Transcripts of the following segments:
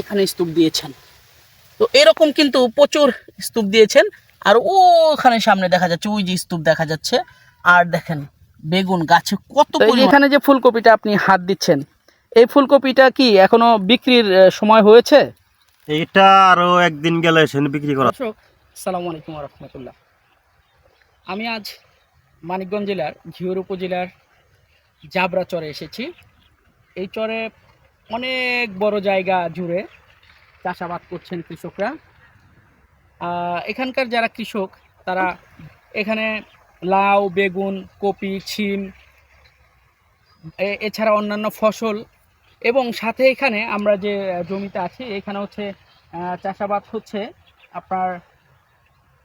এখানে স্তূপ দিয়েছেন। তো এরকম কিন্তু প্রচুর স্তূপ দিয়েছেন। আর ওখানে সামনে দেখা যাচ্ছে ওই যে স্তূপ দেখা যাচ্ছে। আর দেখেন বেগুন গাছে কত এখানে যে ফুলকপিটা আপনি হাত দিচ্ছেন এই ফুলকপিটা কি এখনও বিক্রির সময় হয়েছে? এটা আরও একদিন গেলে বিক্রি করা সালামু আলাইকুম রহমতুল্লাহ। আমি আজ মানিকগঞ্জ জেলার ঘিওর উপজেলার জাবরা চরে এসেছি। এই চরে অনেক বড় জায়গা জুড়ে চাষাবাদ করছেন কৃষকরা। এখানকার যারা কৃষক, তারা এখানে লাউ, বেগুন, কপি, ছিম এছাড়া অন্যান্য ফসল এবং সাথে এখানে আমরা যে জমিতে আছি, এখানে হচ্ছে চাষাবাদ হচ্ছে আপনার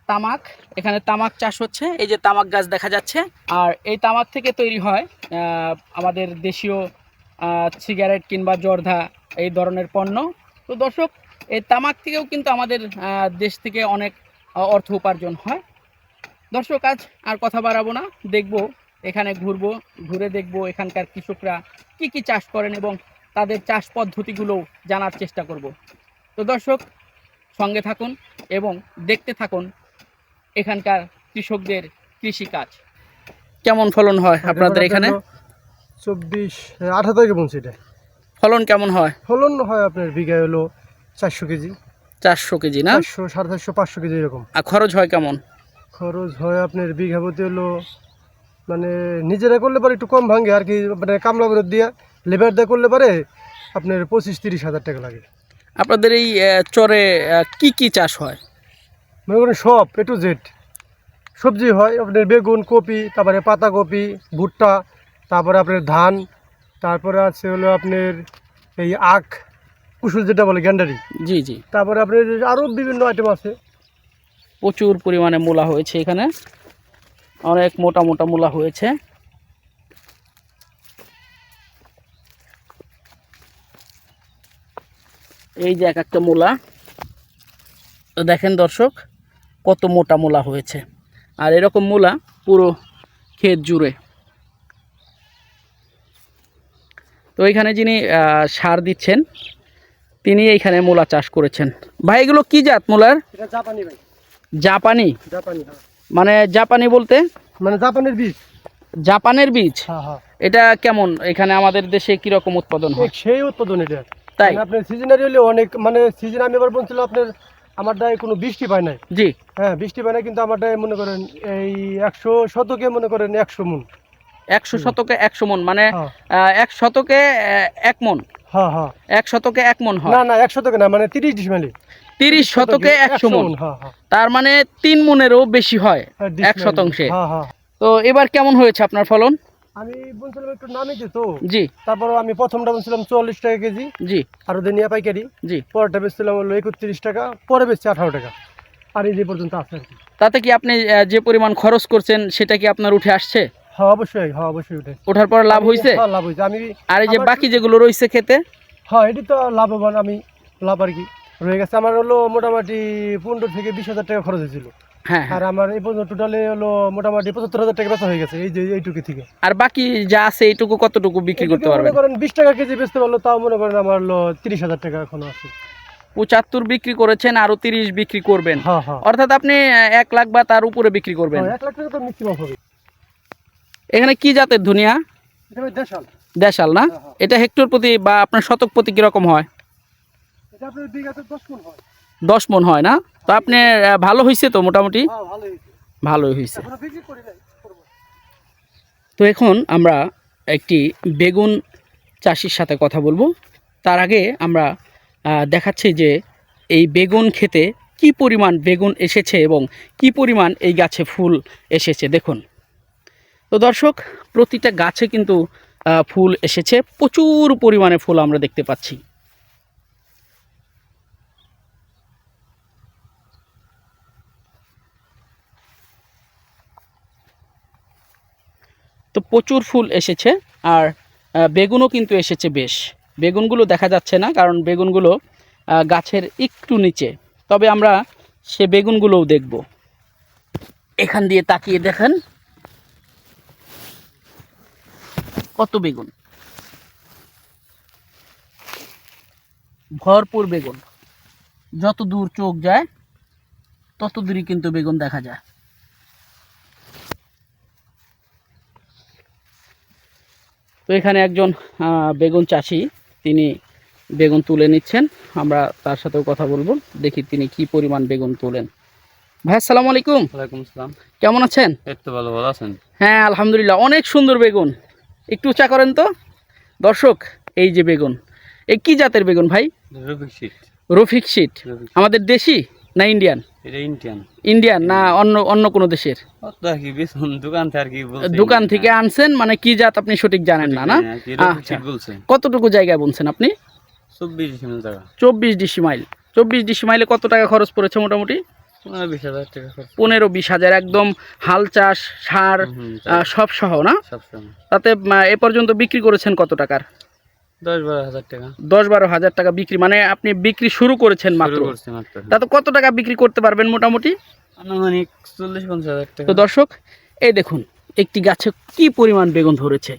তামাক। এখানে তামাক চাষ হচ্ছে, এই যে তামাক গাছ দেখা যাচ্ছে। আর এই তামাক থেকে তৈরি হয় আমাদের দেশীয় সিগারেট কিংবা জর্ধা এই ধরনের পণ্য। তো দর্শক এই তামাক থেকেও কিন্তু আমাদের দেশ থেকে অনেক অর্থ উপার্জন হয়। দর্শক আজ আর কথা বাড়াবো না। দেখব এখানে ঘুরবো ঘুরে দেখব এখানকার কৃষকরা কি কি চাষ করেন এবং তাদের চাষ পদ্ধতিগুলো জানার চেষ্টা করব। তো দর্শক সঙ্গে থাকুন এবং দেখতে থাকুন এখানকার কৃষকদের কৃষিকাজ। কেমন ফলন হয় আপনাদের এখানে? চব্বিশ আঠারো তারিখে পৌঁছে এটা। ফলন কেমন হয়? ফলন হয় আপনার বিঘায় হলো চারশো কেজি। চারশো কেজি না? চারশো সাড়ে চারশো পাঁচশো কেজি এরকম। আর খরচ হয় কেমন? খরচ হয় আপনার বিঘা প্রতি হলো মানে নিজেরা করলে পারে একটু কম ভাঙে আর কি মানে কামলা করে দিয়ে লেবার দিয়ে করলে পারে আপনার পঁচিশ তিরিশ হাজার টাকা লাগে। আপনাদের এই চরে কি কি চাষ হয়? মনে করেন সব এ টু জেড। সবজি হয় আপনার বেগুন কপি তারপরে পাতাকপি ভুট্টা তারপরে আপনার ধান তারপরে আছে হলো আপনার এই আখ কুসুল যেটা বলে গ্যান্ডারি জি জি। তারপরে আপনার আরও বিভিন্ন আইটেম আছে। প্রচুর পরিমাণে মূলা হয়েছে এখানে। অনেক মোটা মোটা মূলা হয়েছে। এই যে এক একটা মূলা। তো দেখেন দর্শক কত মোটা মূলা হয়েছে। আর এরকম মূলা পুরো ক্ষেত জুড়ে। তো এখানে যিনি সার দিচ্ছেন তিনি এইখানে মূলা চাষ করেছেন। ভাই এগুলো কি জাত মূলার? জাপানি ভাই। জাপানি? জাপানি হ্যাঁ। মানে জাপানি বলতে? মানে জাপানের বীজ। জাপানের বীজ? হ্যাঁ হ্যাঁ। এটা কেমন? এখানে আমাদের দেশে কি রকম উৎপাদন হয়? সেই উৎপাদন এটা। তাই? মানে আপনার সিজনারি হলে অনেক মানে সিজন আমি এবার বলছিলাম আপনার আমার ডায়ে কোনো বৃষ্টি পায় নাই। জি। হ্যাঁ বৃষ্টি পায় না কিন্তু আমার ডায়ে মনে করেন এই একশো শতকে মনে করেন একশো মন। একশো শতকে একশো মন মানে হ্যাঁ। এক শতকে এক মন। হ্যাঁ হ্যাঁ। এক শতকে এক মন হয়। না না এক শতকে না মানে তিরিশ ডিসমালি তিরিশ শতকে একশো মন। তার মানে তিন মনেরও বেশি হয় এক শতাংশে। তো এবার কেমন হয়েছে আপনার ফলন? আমি বলছিলাম একটু নামিতে তো। জি। তারপর আমি প্রথমটা বলছিলাম চল্লিশ টাকা কেজি। জি। আর ওদের নিয়ে পাইকারি। জি। পরেরটা বেচছিলাম হলো একত্রিশ টাকা পরে বেচছি আঠারো টাকা। আর এই যে পর্যন্ত আছে তাতে কি আপনি যে পরিমাণ খরচ করছেন সেটা কি আপনার উঠে আসছে? হ্যাঁ অবশ্যই হ্যাঁ অবশ্যই ওঠার পর লাভ হয়েছে হ্যাঁ লাভ আমি আর এই যে বাকি যেগুলো খেতে? হ্যাঁ এটি তো লাভবান আমি লাভ আর কি। রয়ে গেছে আমার হলো মোটামুটি পনেরো থেকে বিশ হাজার টাকা খরচ হয়েছিল। হ্যাঁ হ্যাঁ। আর আমার এই পর্যন্ত টোটালে হলো মোটামুটি পঁচাত্তর হাজার টাকা বেচা হয়ে গেছে এই যে এইটুকু থেকে। আর বাকি যা আছে এইটুকু কতটুকু বিক্রি করতে পারবেন? মনে করেন বিশ টাকা কেজি বেচতে পারল তাও মনে করেন আমার হলো তিরিশ হাজার টাকা এখনও আছে। পঁচাত্তর বিক্রি করেছেন আরও তিরিশ বিক্রি করবেন। অর্থাৎ আপনি এক লাখ বা তার উপরে বিক্রি করবেন। এক লাখ টাকা তো ম্যাক্সিমাম হবে। এখানে কি জাতের ধনিয়া? দেশাল। না? হ্যাঁ, হ্যাঁ। এটা হেক্টর প্রতি বা আপনার শতক প্রতি কীরকম হয়? দশ মন হয়। না? তো আপনি ভালো হয়েছে তো মোটামুটি? হ্যাঁ ভালোই হয়েছে। তো এখন আমরা একটি বেগুন চাষির সাথে কথা বলব। তার আগে আমরা দেখাচ্ছি যে এই বেগুন খেতে কি পরিমাণ বেগুন এসেছে এবং কি পরিমাণ এই গাছে ফুল এসেছে। দেখুন। তো দর্শক, প্রতিটা গাছে কিন্তু ফুল এসেছে। প্রচুর পরিমাণে ফুল আমরা দেখতে পাচ্ছি। তো প্রচুর ফুল এসেছে, আর বেগুনও কিন্তু এসেছে বেশ। বেগুনগুলো দেখা যাচ্ছে না, কারণ বেগুনগুলো গাছের একটু নিচে। তবে আমরা সে বেগুনগুলোও দেখব। এখান দিয়ে তাকিয়ে দেখেন। কত বেগুন? ভরপুর বেগুন। যত দূর চোখ যায় তত দূরই কিন্তু বেগুন দেখা যায়। তো এখানে একজন বেগুন চাষি তিনি বেগুন তুলে নিচ্ছেন। আমরা তার সাথেও কথা বলব। দেখি তিনি কি পরিমাণ বেগুন তোলেন। ভাই আসসালামু আলাইকুম। ওয়ালাইকুম আসসালাম। কেমন আছেন? এই তো ভালো ভালো আছেন। হ্যাঁ আলহামদুলিল্লাহ অনেক সুন্দর বেগুন। একটু উঁচা করেন তো। দর্শক এই যে বেগুন এই কি জাতের বেগুন ভাই? শীত রফিক শীট আমাদের দেশি না ইন্ডিয়ান? ইন্ডিয়ান। ইন্ডিয়ান না অন্য অন্য কোনো দেশের? দোকান থেকে আনছেন মানে কি জাত আপনি সঠিক জানেন না না? রবিক আচ্ছা। কতটুকু জায়গায় বুনছেন আপনি? চব্বিশ ডিসি মাইল চব্বিশ ডিসি মাইলে কত টাকা খরচ পড়েছে মোটামুটি? পনেরো বিশ হাজার একদম হাল চাষ সার সব সহ না? তাতে এ পর্যন্ত বিক্রি করেছেন কত টাকার? দশ বারো হাজার টাকা। বিক্রি মানে আপনি বিক্রি শুরু করেছেন মাত্র। তাতে কত টাকা বিক্রি করতে পারবেন মোটামুটি? আনুমানিক চল্লিশ পঞ্চাশ হাজার টাকা। তো দর্শক এই দেখুন একটি গাছে কি পরিমাণ বেগুন ধরেছে।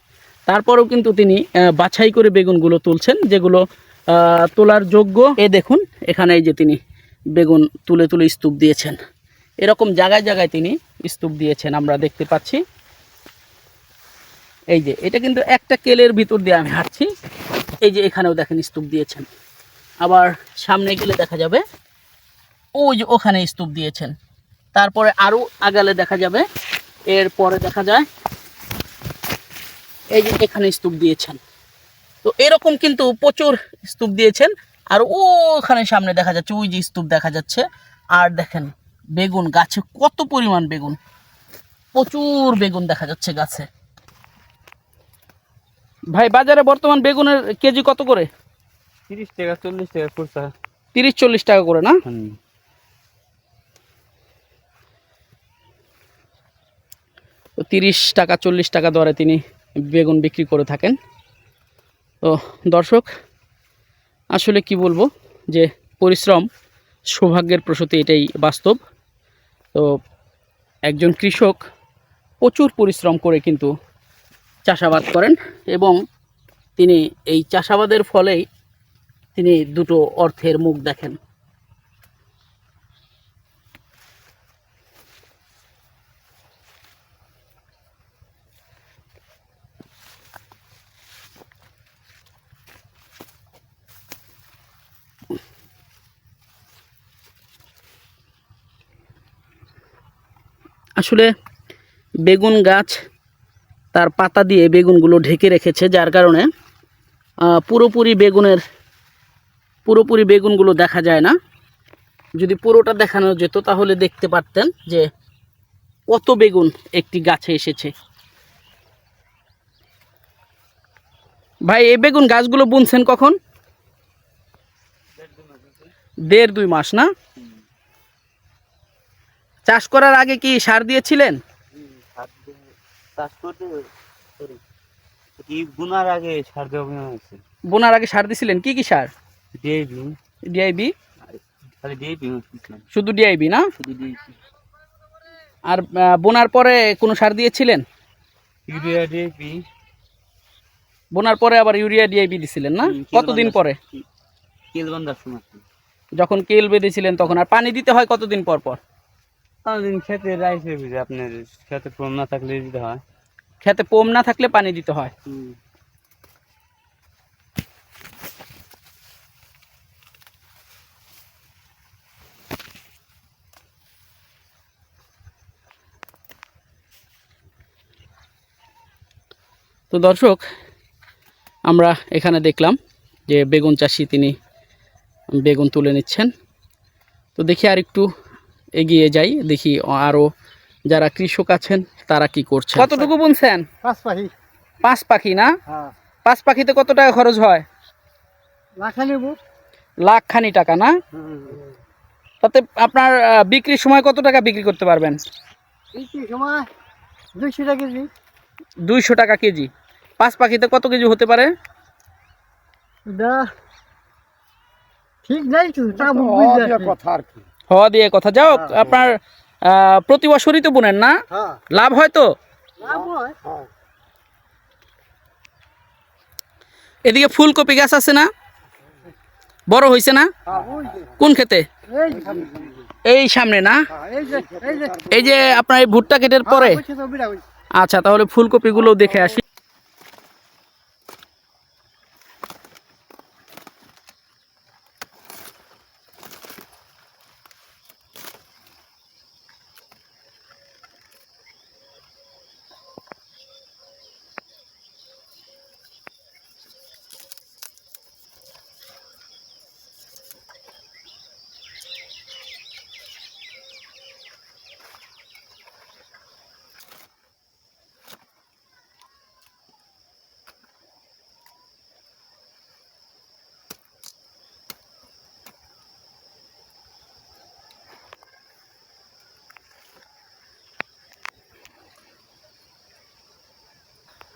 তারপরেও কিন্তু তিনি বাছাই করে বেগুনগুলো তুলছেন যেগুলো আহ, তোলার যোগ্য। এ দেখুন এখানে এই যে তিনি বেগুন তুলে তুলে স্তূপ দিয়েছেন। এরকম জায়গায় জায়গায় তিনি স্তূপ দিয়েছেন, আমরা দেখতে পাচ্ছি। এই যে, এটা কিন্তু একটা কেলের ভিতর দিয়ে আমি হাঁটছি। এই যে, এখানেও দেখেন স্তূপ দিয়েছেন। আবার সামনে গেলে দেখা যাবে, ওই যে ওখানে স্তূপ দিয়েছেন। তারপরে আরও আগালে দেখা যাবে, এরপরে দেখা যায়, এই যে এখানে স্তূপ দিয়েছেন। তো এরকম কিন্তু প্রচুর স্তূপ দিয়েছেন। আর ওখানে সামনে দেখা যাচ্ছে ওই যে স্তূপ দেখা যাচ্ছে। আর দেখেন বেগুন গাছে কত পরিমাণ বেগুন। প্রচুর বেগুন দেখা যাচ্ছে গাছে। ভাই বাজারে বর্তমান বেগুনের কেজি কত করে? তিরিশ টাকা চল্লিশ টাকা খুচরা তিরিশ চল্লিশ টাকা করে না? তো তিরিশ টাকা চল্লিশ টাকা দরে তিনি বেগুন বিক্রি করে থাকেন। তো দর্শক আসলে কি বলব, যে পরিশ্রম সৌভাগ্যের প্রসূতি এটাই বাস্তব। তো একজন কৃষক প্রচুর পরিশ্রম করে কিন্তু চাষাবাদ করেন এবং তিনি এই চাষাবাদের ফলেই তিনি দুটো অর্থের মুখ দেখেন। আসলে বেগুন গাছ তার পাতা দিয়ে বেগুনগুলো ঢেকে রেখেছে, যার কারণে পুরোপুরি বেগুনের, পুরোপুরি বেগুনগুলো দেখা যায় না। যদি পুরোটা দেখানো যেত, তাহলে দেখতে পারতেন যে কত বেগুন একটি গাছে এসেছে। ভাই, এই বেগুন গাছগুলো বুনছেন কখন? দেড় দুই মাস, না? চাষ করার আগে কি সার দিয়েছিলেন? বুনার আগে সার বোনার আগে সার দিছিলেন? কি কি সার? DIP DIB? ডিআইপি শুধু ডিআইবি না? শুধু ডিআইপি আর বোনার পরে কোনো সার দিয়েছিলেন? ইউরিয়া ডিআইপি বোনার পরে আবার ইউরিয়া ডিআইবি দিছিলেন না? কতদিন পরে? যখন কেল বেঁধেছিলেন তখন আর পানি দিতে হয় কতদিন পর পর? দিন খেতে রাইসে ভিজে আপনার খেতে পোম না থাকলে দিতে হয়। খেতে পোম না থাকলে পানি দিতে হয়। তো দর্শক আমরা এখানে দেখলাম যে বেগুন চাষি তিনি বেগুন তুলে নিচ্ছেন। তো দেখি আর একটু এগিয়ে যাই দেখি আরও যারা কৃষক আছেন তারা কি করছে কতটুকু বুনছেন? পাঁচ পাখি। পাঁচ পাখি না? হ্যাঁ। পাঁচ পাখিতে কত টাকা খরচ হয়? লাখা নেব লাখ খানি টাকা না? তাতে আপনার বিক্রির সময় কত টাকা বিক্রি করতে পারবেন? এই কি সময় দুইশো টাকা কেজি। দুইশো টাকা কেজি। পাঁচ পাখিতে কত কেজি হতে পারে? দা ঠিক নাই কথা আর কি। হওয়া দিয়ে কথা। যাও আপনার প্রতি বছরই তো বোনেন না? হ্যাঁ। লাভ হয় তো? লাভ হয়। হ্যাঁ। এদিকে ফুলকপি গাছ আছে না? বড় হয়েছে না? কোন খেতে এই সামনে। না? এই যে আপনার এই ভুট্টা কেটের পরে? আচ্ছা তাহলে ফুলকপিগুলো দেখে আসি।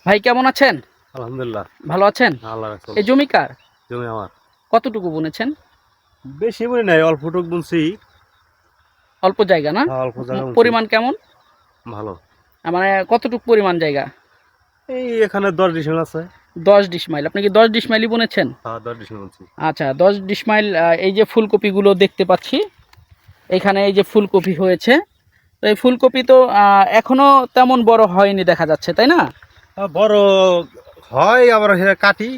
ভাই কেমন আছেন? আলহামদুলিল্লাহ। ভালো আছেন? এই জমি কার? জমি আমার। কতটুকু বুনেছেন? বেশি বলি নাই অল্প টুক বুনছি। অল্প জায়গা না? অল্প জায়গা পরিমাণ কেমন? ভালো। মানে কতটুকু পরিমাণ জায়গা? এই এখানে দশ ডিসিশন আছে। দশ ডিসমাইল। আপনি কি দশ ডিসমাইলই বুনেছেন? হ্যাঁ আচ্ছা দশ ডিসমাইল এই যে ফুলকপিগুলো দেখতে পাচ্ছি এখানে এই যে ফুলকপি হয়েছে। তো এই ফুলকপি তো আহ, এখনও তেমন বড় হয়নি দেখা যাচ্ছে তাই না? হ্যাঁ, বড় হয় আবার কাটি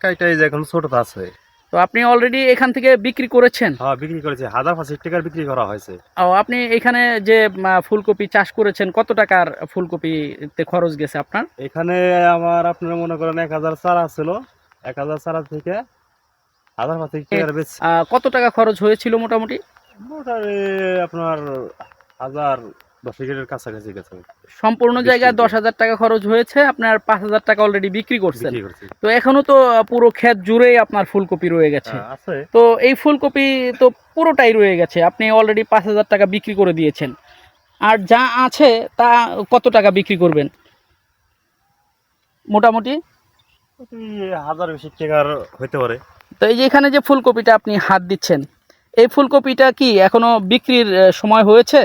কাইটাই যে এখন ছোট আছে। তো আপনি অলরেডি এখান থেকে বিক্রি করেছেন? হ্যাঁ বিক্রি করেছে। হাজার পাঁচশো টাকার বিক্রি করা হয়েছে। ও আপনি এখানে যে ফুলকপি চাষ করেছেন কত টাকার ফুলকপিতে খরচ গেছে আপনার? এখানে আমার আপনারা মনে করেন এক হাজার চারা ছিল। এক হাজার চারা থেকে হাজার পাঁচ টাকার বেশ কত টাকা খরচ হয়েছিল মোটামুটি? মোটামুটি আপনার হাজার দশ কাছাকাছি সম্পূর্ণ জায়গায় দশ হাজার টাকা খরচ হয়েছে আপনার পাঁচ হাজার টাকা অলরেডি বিক্রি করছেন। তো এখনও তো পুরো ক্ষেত জুড়েই আপনার ফুলকপি রয়ে গেছে। হ্যাঁ, তো এই ফুলকপি তো পুরোটাই রয়ে গেছে আপনি অলরেডি পাঁচ হাজার টাকা বিক্রি করে দিয়েছেন। আর যা আছে তা কত টাকা বিক্রি করবেন? মোটামুটি? হাজার বেশি টাকার হইতে পারে। তো এই যে এখানে যে ফুলকপিটা আপনি হাত দিচ্ছেন এই ফুলকপিটা কি এখনও বিক্রির সময় হয়েছে?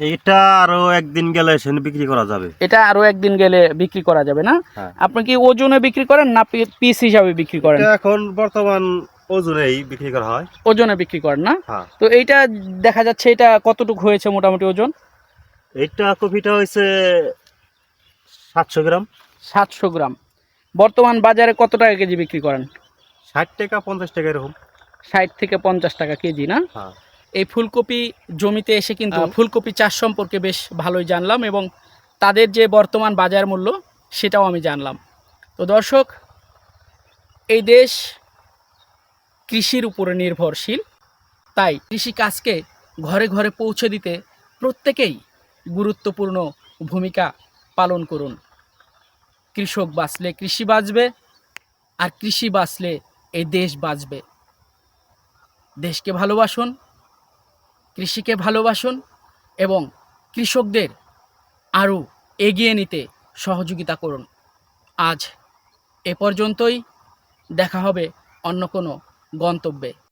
এইটা আরও একদিন গেলে বিক্রি করা যাবে। এটা আরও একদিন গেলে বিক্রি করা যাবে না? হ্যাঁ। আপনি কি ওজনে বিক্রি করেন না পিস হিসাবে বিক্রি করেন? এখন বর্তমান ওজনেই বিক্রি করা হয়। ওজনে বিক্রি করেন না? হ্যাঁ। তো এইটা দেখা যাচ্ছে এটা কতটুকু হয়েছে মোটামুটি ওজন? এইটা কপিটা হয়েছে সাতশো গ্রাম। সাতশো গ্রাম। বর্তমান বাজারে কত টাকা কেজি বিক্রি করেন? ষাট টাকা পঞ্চাশ টাকা এরকম। ষাট থেকে পঞ্চাশ টাকা কেজি না? হ্যাঁ। এই ফুলকপি জমিতে এসে কিন্তু ফুলকপি চাষ সম্পর্কে বেশ ভালোই জানলাম এবং তাদের যে বর্তমান বাজার মূল্য সেটাও আমি জানলাম। তো দর্শক এই দেশ কৃষির উপরে নির্ভরশীল তাই কৃষি কাজকে ঘরে ঘরে পৌঁছে দিতে প্রত্যেকেই গুরুত্বপূর্ণ ভূমিকা পালন করুন। কৃষক বাঁচলে কৃষি বাঁচবে আর কৃষি বাঁচলে এই দেশ বাঁচবে। দেশকে ভালোবাসুন কৃষিকে ভালোবাসুন এবং কৃষকদের আরও এগিয়ে নিতে সহযোগিতা করুন। আজ এ পর্যন্তই। দেখা হবে অন্য কোনো গন্তব্যে।